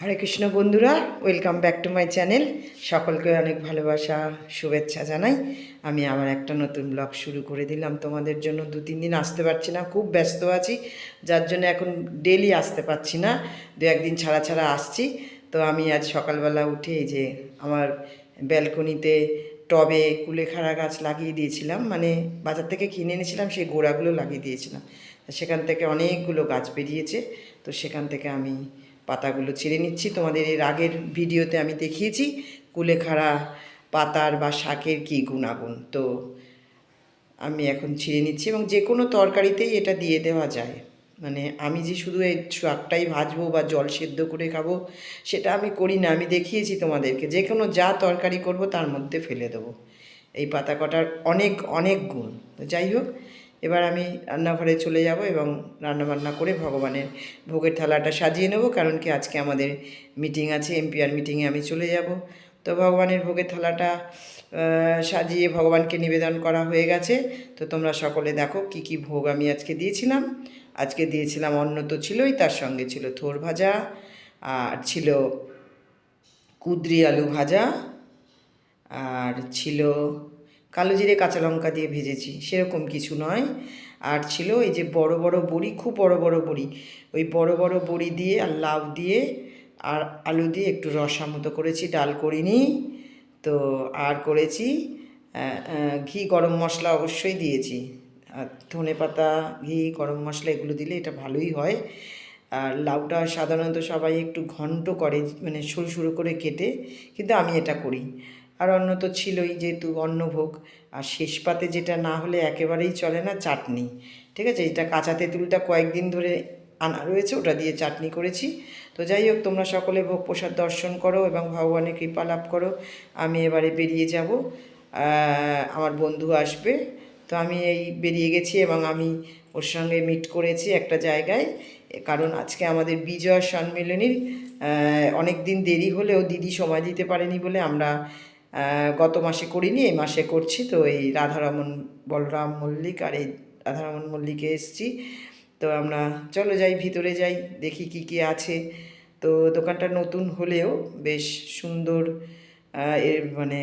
হরে কৃষ্ণ বন্ধুরা welcome back to my channel সকলকে অনেক ভালোবাসা, শুভেচ্ছা জানাই। আমি আমার একটা নতুন ব্লগ শুরু করে দিলাম। তোমাদের জন্য দু, তিন দিন আসতে পারছি না, খুব ব্যস্ত আছি, যার জন্য এখন ডেলি আসতে পারছি না। দু একদিন ছাড়া ছাড়া আসছি। তো আমি আজ সকালবেলা উঠে যে আমার ব্যালকনিতে টবে কুলেখাড়া গাছ লাগিয়ে দিয়েছিলাম। মানে বাজার থেকে কিনে এনেছিলাম, সেই গোড়াগুলো লাগিয়ে দিয়েছিলাম। সেখান থেকে অনেকগুলো গাছ বেরিয়েছে। তো সেখান থেকে আমি পাতাগুলো ছিঁড়ে নিচ্ছি। তোমাদের এর আগের ভিডিওতে আমি দেখিয়েছি কুলেখাড়া পাতার বা শাকের কী গুণাগুণ। তো আমি এখন ছিঁড়ে নিচ্ছি এবং যে কোনো তরকারিতেই এটা দিয়ে দেওয়া যায়। মানে আমি যে শুধু এই শাকটাই ভাজবো বা জল সেদ্ধ করে খাব, সেটা আমি করি না। আমি দেখিয়েছি তোমাদেরকে, যে কোনো যা তরকারি করব তার মধ্যে ফেলে দেবো। এই পাতা কটার অনেক অনেক গুণ। তো যাই হোক এবার আমি রান্নাঘরে চলে যাব এবং রান্নাবান্না করে ভগবানের ভোগের থালাটা সাজিয়ে নেব, কারণ কি আজকে আমাদের মিটিং আছে এমপিআর মিটিংয়ে আমি চলে যাব। তো ভগবানের ভোগের থালাটা সাজিয়ে ভগবানকে নিবেদন করা হয়ে গেছে। তো তোমরা সকলে দেখো কি কি ভোগ আমি আজকে দিয়েছিলাম। আজকে দিয়েছিলাম অন্ন তো ছিলই, তার সঙ্গে ছিল থোর ভাজা, আর ছিল কুদ্রি আলু ভাজা, আর ছিল কালো জিরে, কাঁচা লঙ্কা দিয়ে ভেজেছি, সেরকম কিছু নয়। আর ছিল এই যে বড় বড় বড়ি, খুব বড় বড় বড়ি। ওই বড় বড় বড়ি দিয়ে আর লাউ দিয়ে আর আলু দিয়ে একটু রসা মতো করেছি, ডাল করিনি। তো আর করেছি ঘি, গরম মশলা অবশ্যই দিয়েছি। আর ধনে পাতা, ঘি, গরম মশলা এগুলো দিলে এটা ভালোই হয়। আর লাউটা সাধারণত সবাই একটু ঘন্ট করে মানে সরু সরু করে কেটে, কিন্তু আমি এটা করি। আর অন্য তো ছিলই যেহেতু অন্নভোগ। আর শেষ পাতে যেটা না হলে একেবারেই চলে না, চাটনি। ঠিক আছে? এটা কাঁচা তেঁতুলটা কয়েকদিন ধরে আনা রয়েছে, ওটা দিয়ে চাটনি করেছি। তো যাই হোক, তোমরা সকলে ভোগ প্রসাদ দর্শন করো এবং ভগবানের কৃপা লাভ করো। আমি এবারে বেরিয়ে যাব। আমার বন্ধু আসবে। তো আমি এই বেরিয়ে গেছি এবং আমি ওর সঙ্গে মিট করেছি একটা জায়গায়। কারণ আজকে আমাদের বিজয় সম্মিলনীর অনেক দিন দেরি হলেও দিদি সময় দিতে পারেনি বলে আমরা গত মাসে করিনি, এই মাসে করছি। তো এই রাধারমন, বলরাম মল্লিক আর এই রাধারমন মল্লিকে এসছি। তো আমরা চলো যাই, ভিতরে যাই, দেখি কি কি আছে। তো দোকানটা নতুন হলেও বেশ সুন্দর এর মানে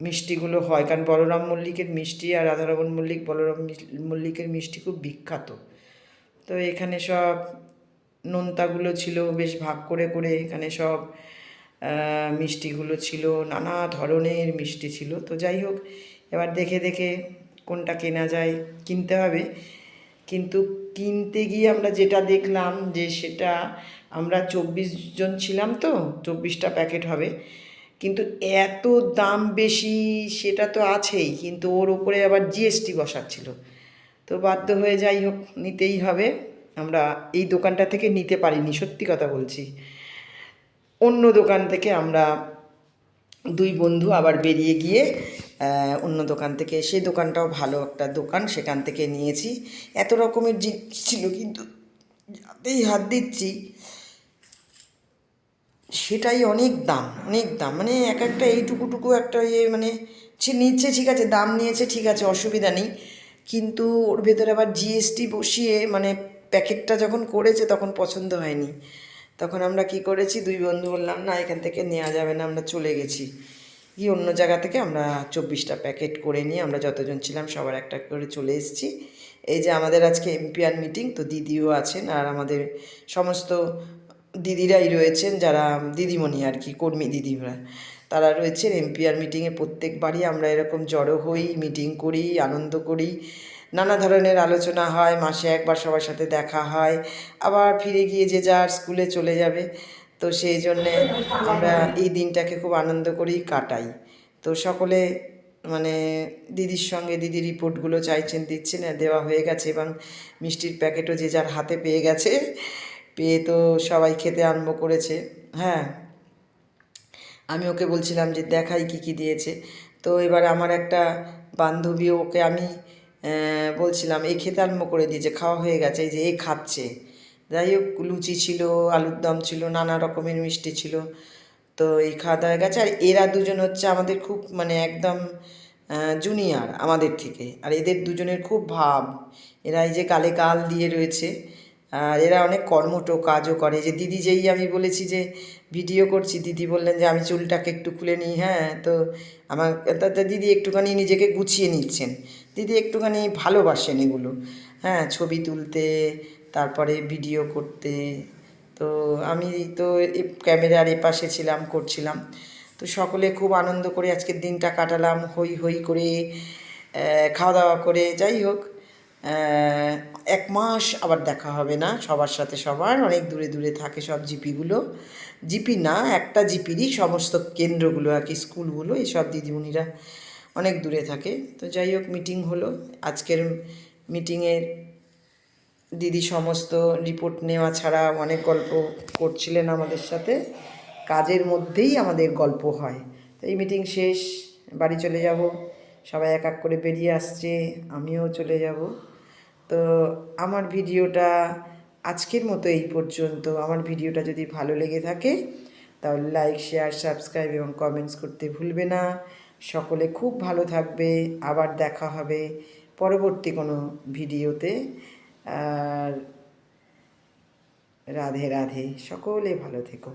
মিষ্টিগুলো হয়। কারণ বলরাম মল্লিকের মিষ্টি আর রাধারমন মল্লিক, বলরাম মল্লিকের মিষ্টি খুব বিখ্যাত। তো এখানে সব নোনতাগুলো ছিল, বেশ ভাগ করে করে এখানে সব মিষ্টিগুলো ছিল, নানা ধরনের মিষ্টি ছিল। তো যাই হোক, এবার দেখে দেখে কোনটা কেনা যায় কিনতে হবে। কিন্তু কিনতে গিয়ে আমরা যেটা দেখলাম যে সেটা আমরা চব্বিশ জন ছিলাম তো, চব্বিশটা প্যাকেট হবে। কিন্তু এত দাম বেশি সেটা তো আছেই, কিন্তু ওর উপরে আবার জিএসটি বসাচ্ছিল। তো বাধ্য হয়ে যাই হোক, নিতেই হবে। আমরা এই দোকানটা থেকে নিতে পারিনি, সত্যি কথা বলছি। অন্য দোকান থেকে আমরা দুই বন্ধু আবার বেরিয়ে গিয়ে অন্য দোকান থেকে সেই দোকানটাও ভালো একটা দোকান, সেখান থেকে নিয়েছি। এত রকমের জিনিস ছিল, কিন্তু যাতেই হাত দিচ্ছি, সেটাই অনেক দাম অনেক দাম। মানে এক একটা এইটুকুটুকু একটা ইয়ে মানে সে নিচ্ছে ঠিক আছে, দাম নিয়েছে ঠিক আছে, অসুবিধা নেই। কিন্তু ওর ভেতরে আবার জিএসটি বসিয়ে মানে প্যাকেটটা যখন করেছে, তখন পছন্দ হয়নি। তখন আমরা কি করেছি? দুই বন্ধু বললাম, না, এখান থেকে নেওয়া যাবে না, আমরা চলে গেছি। গিয়ে অন্য জায়গা থেকে আমরা চব্বিশটা প্যাকেট করে নিয়ে আমরা যতজন ছিলাম সবার একটা করে চলে এসেছি। এই যে আমাদের আজকে এমপিআর মিটিং, তো দিদিও আছেন আর আমাদের সমস্ত দিদিরাই রয়েছেন, যারা দিদিমণি আর কি, কর্মী দিদিরা। তারা রয়েছেন এমপিআর মিটিংয়ে প্রত্যেকবারই আমরা এরকম জড়ো হই মিটিং করি, আনন্দ করি। নানা ধরনের আলোচনা হয়, মাসে একবার সবার সাথে দেখা হয়, আবার ফিরে গিয়ে যে যার স্কুলে চলে যাবে। তো সেই জন্যে আমরা এই দিনটাকে খুব আনন্দ করেই কাটাই। তো সকলে মানে দিদির সঙ্গে দিদি রিপোর্টগুলো চাইছেন, দিচ্ছেন, দেওয়া হয়ে গেছে এবং মিষ্টির প্যাকেটও যে যার হাতে পেয়ে গেছে, পেয়ে তো সবাই খেতে আরম্ভ করেছে। হ্যাঁ আমি ওকে বলছিলাম যে দেখাই কি কি দিয়েছে। তো এবার আমার একটা বান্ধবী ওকে আমি বলছিলাম, এই খেতে আরম্ভ করে দিয়েছে, খাওয়া হয়ে গেছে, এই যে এ খাচ্ছে। যাই হোক, লুচি ছিল, আলুর দম ছিল, নানা রকমের মিষ্টি ছিল। তো এই খাওয়া দাওয়া গেছে, আর এরা দুজন হচ্ছে আমাদের খুব মানে একদম জুনিয়র আমাদের থেকে। আর এদের দুজনের খুব ভাব। এরা এই যে কালে কাল দিয়ে রয়েছে। আর এরা অনেক কর্মটো কাজও করে। যে দিদি যেই আমি বলেছি যে ভিডিও করছি, দিদি বললেন যে আমি চুলটাকে একটু খুলে নিই হ্যাঁ তো আমার তাতে দিদি একটুখানি নিজেকে গুছিয়ে নিচ্ছেন। দিদি একটুখানি ভালোবাসেন এগুলো হ্যাঁ ছবি তুলতে, তারপরে ভিডিও করতে। তো আমি তো ক্যামেরার এপাশে ছিলাম, করছিলাম। তো সকলে খুব আনন্দ করে আজকের দিনটা কাটালাম হই হই করে খাওয়া দাওয়া করে, যাই হোক। এক মাস আবার দেখা হবে না, সবার সাথে সবার। অনেক দূরে দূরে থাকে সব জিপিগুলো। জিপি না, একটা জিপিরই সমস্ত কেন্দ্রগুলো আর কি, স্কুলগুলো এইসব দিদিমণিরা অনেক দূরে থাকে। তো যাই হোক মিটিং হলো। আজকের মিটিংয়ের দিদি সমস্ত রিপোর্ট নেওয়া ছাড়া অনেক গল্প করছিলেন আমাদের সাথে। কাজের মধ্যেই আমাদের গল্প হয়। তো এই মিটিং শেষ, বাড়ি চলে যাব। সবাই এক এক করে বেরিয়ে আসছে, আমিও চলে যাব। তো আমার ভিডিওটা আজকের মতো এই পর্যন্ত। আমার ভিডিওটা যদি ভালো লেগে থাকে, তাহলে লাইক শেয়ার সাবস্ক্রাইব এবং কমেন্টস করতে ভুলবে না। সকলে খুব ভালো থাকবে। আবার দেখা হবে পরবর্তী কোনো ভিডিওতে। আর রাধে রাধে, সকলে ভালো থেকো।